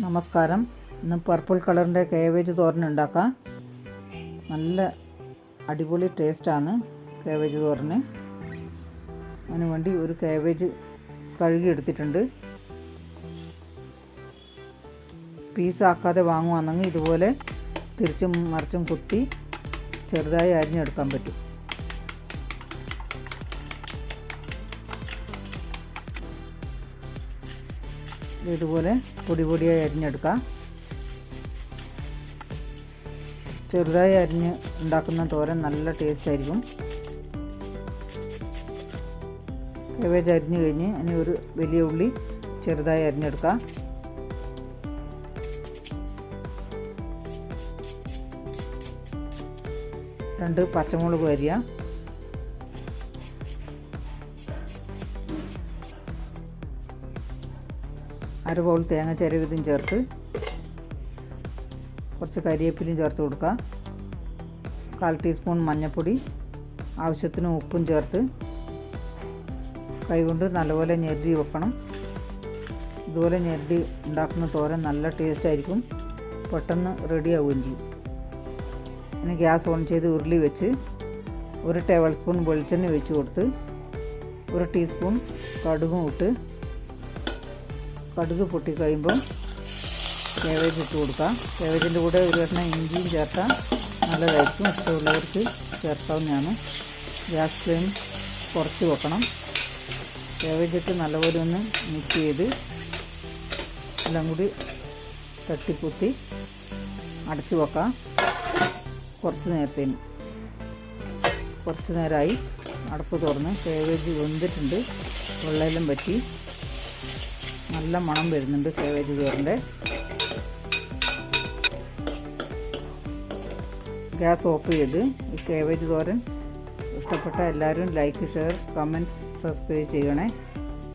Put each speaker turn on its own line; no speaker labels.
നമസ്കാരം. ഇന്ന് purple കളറിന്റെ cabbage തോരൻ ഉണ്ടാക്കാം. നല്ല അടിപൊളി ടേസ്റ്റാണ് കേവേജ് തോരന്. അതിന് വേണ്ടി ഒരു കേവേജ് കഴുകി എടുത്തിട്ടുണ്ട്. പീസാക്കാതെ വാങ്ങുവാണെങ്കിൽ ഇതുപോലെ തിരിച്ചും മറിച്ചും കുത്തി ചെറുതായി അരിഞ്ഞെടുക്കാൻ പറ്റും. ഇതുപോലെ പൊടി പൊടിയായി അരിഞ്ഞെടുക്കാം. ചെറുതായി അരിഞ്ഞ് ഉണ്ടാക്കുന്ന തോരൻ നല്ല ടേസ്റ്റ് ആയിരിക്കും. കേവേജ് അരിഞ്ഞ് കഴിഞ്ഞ് ഇനി ഒരു വലിയ ഉള്ളി ചെറുതായി അരിഞ്ഞെടുക്കാം. രണ്ട് പച്ചമുളക് അരിയ. അര ബൗൾ തേങ്ങ ചിരവിതും ചേർത്ത് കുറച്ച് കരിവേപ്പിലയും ചേർത്ത് കൊടുക്കുക. കാൽ ടീസ്പൂൺ മഞ്ഞൾപ്പൊടി ആവശ്യത്തിന് ഉപ്പും ചേർത്ത് കൈകൊണ്ട് നല്ലപോലെ ഞെരടി വെക്കണം. ഇതുപോലെ ഞെരടി ഉണ്ടാക്കുന്ന തോരൻ നല്ല ടേസ്റ്റ് ആയിരിക്കും. പെട്ടെന്ന് റെഡി ആവുകയും ചെയ്യും. ഇനി ഗ്യാസ് ഓൺ ചെയ്ത് ഉരുളി വെച്ച് ഒരു ടേബിൾ സ്പൂൺ വെളിച്ചെണ്ണ ഒഴിച്ച് കൊടുത്ത് ഒരു ടീസ്പൂൺ കടുകും ഇട്ട് കടുക് പൊട്ടി കഴിയുമ്പോൾ കേവേജ് ഇട്ട് കൊടുക്കാം. കേവേജിന്റെ കൂടെ ഒരു കഷ്ണം ഇഞ്ചിയും ചേർത്താൽ നല്ലതായിരിക്കും. ഇഷ്ടമുള്ളവർക്ക് ചേർക്കാവുന്നതാണ്. ഗ്യാസ് ഫ്ലെയിം കുറച്ച് വെക്കണം. കേവേജ് ഇട്ട് നല്ലപോലെ ഒന്ന് മിക്സ് ചെയ്ത് എല്ലാം കൂടി തട്ടിപ്പൊത്തി അടച്ചു വെക്കാം. കുറച്ച് നേരത്തേന് കുറച്ച് നേരമായി. അടപ്പ് തുറന്ന് കേവേജ് വെന്തിട്ടുണ്ട്. വെള്ളമെല്ലാം പറ്റി നല്ല മണം വരുന്നുണ്ട് കേവേജ് ചോറിന്റെ. ഗ്യാസ് ഓഫ് ചെയ്ത് ഈ കേവേജ് തോരൻ ഇഷ്ടപ്പെട്ട എല്ലാവരും ലൈക്ക് ഷെയർ കമന്റ് സബ്സ്ക്രൈബ് ചെയ്യണേ.